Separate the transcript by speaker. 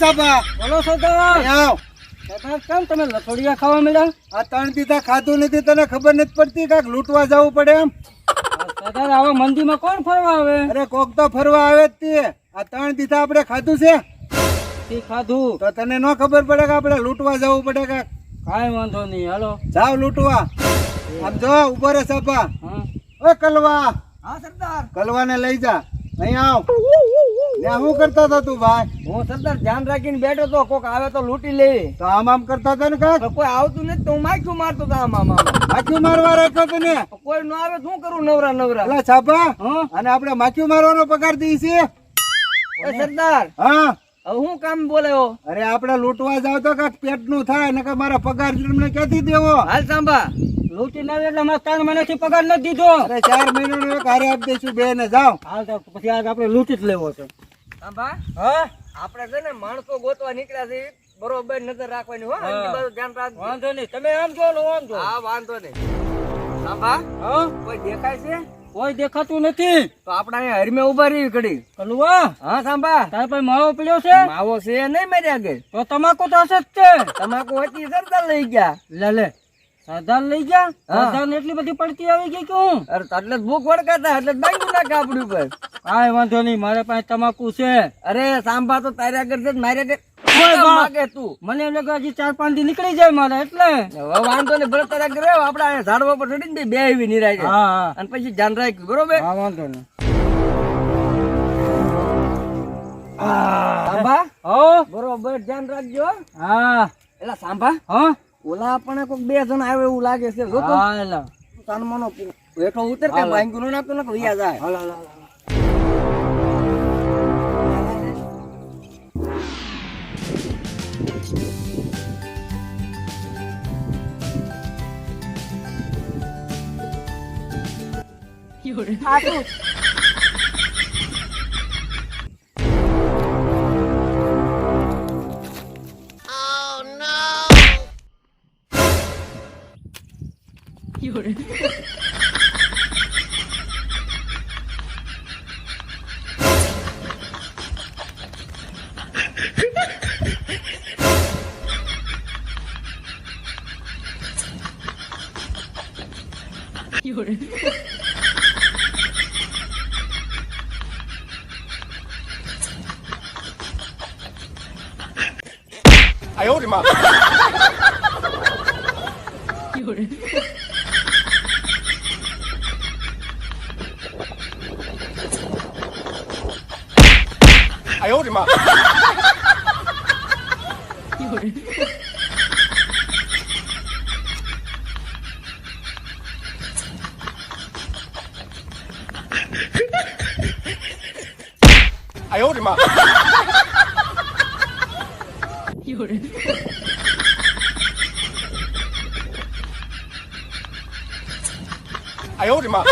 Speaker 1: સાબા
Speaker 2: બોલો સરદાર.
Speaker 1: આવ.
Speaker 2: સરદાર કેમ તમે લથોડિયા ખાવા મળ્યા
Speaker 1: આ ત્રણ દીધા ખાધું નથી તને ખબર નથી પડતી કાક લૂંટવા જવું પડે એમ?
Speaker 2: સરદાર આવા મંદિરમાં કોણ ફરવા આવે?
Speaker 1: અરે કોક તો ફરવા આવે જ તે. આ ત્રણ દીધા આપણે ખાધું છે.
Speaker 2: તે ખાધું?
Speaker 1: તો તને ન ખબર પડે કે આપણે લૂંટવા જવું પડે કાક?
Speaker 2: કાઈ વાંધો નહીં હાલો.
Speaker 1: જાવ લૂંટવા. આમ જો ઊભો રે સાબા. ઓ કલવા.
Speaker 3: હા સરદાર.
Speaker 1: કલવાને લઈ જા. અહીં આવ. ત્યાં હું કરતા હતો તું ભાઈ?
Speaker 3: હું સરદાર ધ્યાન રાખીને બેઠો તો કોક આવે તો લૂંટી લે.
Speaker 1: તો આમ આમ કરતા હતો ને કાક?
Speaker 3: કોઈ આવતું નથી તો હું માખ્યું મારતો હતો આમ આમ
Speaker 1: માખ્યું મારવા રાખ્યો ને?
Speaker 3: કોઈ ન આવે શું કરું નવરા નવરા?
Speaker 1: છાપા. અને આપણે માખ્યું મારવાનો પગાર દઈ છે
Speaker 2: એ
Speaker 3: સરદાર
Speaker 1: હા?
Speaker 3: હું કામ બોલાયો
Speaker 1: અરે આપણે લૂંટવા જાવ તો કાક પેટનું થાય ને મારા પગાર તમને ક્યાંથી દેવો?
Speaker 3: હાલ સાંભા
Speaker 2: લૂંટી ના એટલે મારે ત્રણ પગાર નથી દીધો.
Speaker 1: અરે ચાર મહિનાનો એક હારે આપી દઈશું બે ને જાઓ.
Speaker 2: હાલ પછી આજ આપણે લૂંટી જ લેવો છે.
Speaker 3: સાંભા
Speaker 2: હા?
Speaker 3: આપણે છે ને માણસો ગોતવા નીકળ્યા છે બરોબર નજર રાખવાની હો બાજુ ધ્યાન રાખજો.
Speaker 2: વાંધો નહીં. તમે આમ જો આમ જો.
Speaker 3: હા વાંધો નહીં. સાંભા
Speaker 2: હા?
Speaker 3: કોઈ દેખાય છે?
Speaker 2: કોઈ દેખાતું નથી.
Speaker 3: તો આપણે અહીંયા હરમે ઊભા રહી ઘડી.
Speaker 2: કલુવા
Speaker 3: હા સાંભા.
Speaker 2: તારે પાસે માવો પડ્યો છે?
Speaker 3: માવો છે નહીં મારી આગળ
Speaker 2: તો તમાકુ તો હશે જ છે
Speaker 3: તમાકુ હતી સરદાર લઈ ગયા.
Speaker 2: લે લે. સરદાર લઈ ગયા? સરદાર એટલી બધી પડતી આવી ગઈ કે હું?
Speaker 3: અરે એટલે ભૂખ વળગાતા એટલે બાંધી નાખે આપણી ઉપર.
Speaker 2: કાંઈ વાંધો નહીં મારા પાસે તમાકુ છે.
Speaker 3: અરે સાંભા તો તારે આગળ મારે આગળ માગે તું.
Speaker 2: મને એમ લાગે હજી ચાર પાંચ દી નીકળી જાય મારે એટલે.
Speaker 3: વાંધો નહીં ભલે તારા આગળ રહ્યો આપણે ઝાડવા પર ચડીને બે એવી નિરાય અને પછી ધ્યાન રાખ્યું બરોબર?
Speaker 2: હા વાંધો નહીં. સાંભા? હો?
Speaker 3: બરોબર ધ્યાન રાખજો.
Speaker 2: હા.
Speaker 3: એલા સાંભા
Speaker 2: હા?
Speaker 3: ઓલા પણ કોક બે જણ આવે એવું લાગે છે. જો તો સન્માનો હેઠો ઉતર કે ભાંગ્યું નાખતો ને વ્યા જાય.
Speaker 2: હાલ હાલ હાલ.
Speaker 3: 有人，有人。哎呦，我的妈。有人。哎呦我的妈，哎呦我的妈，哎呦我的妈。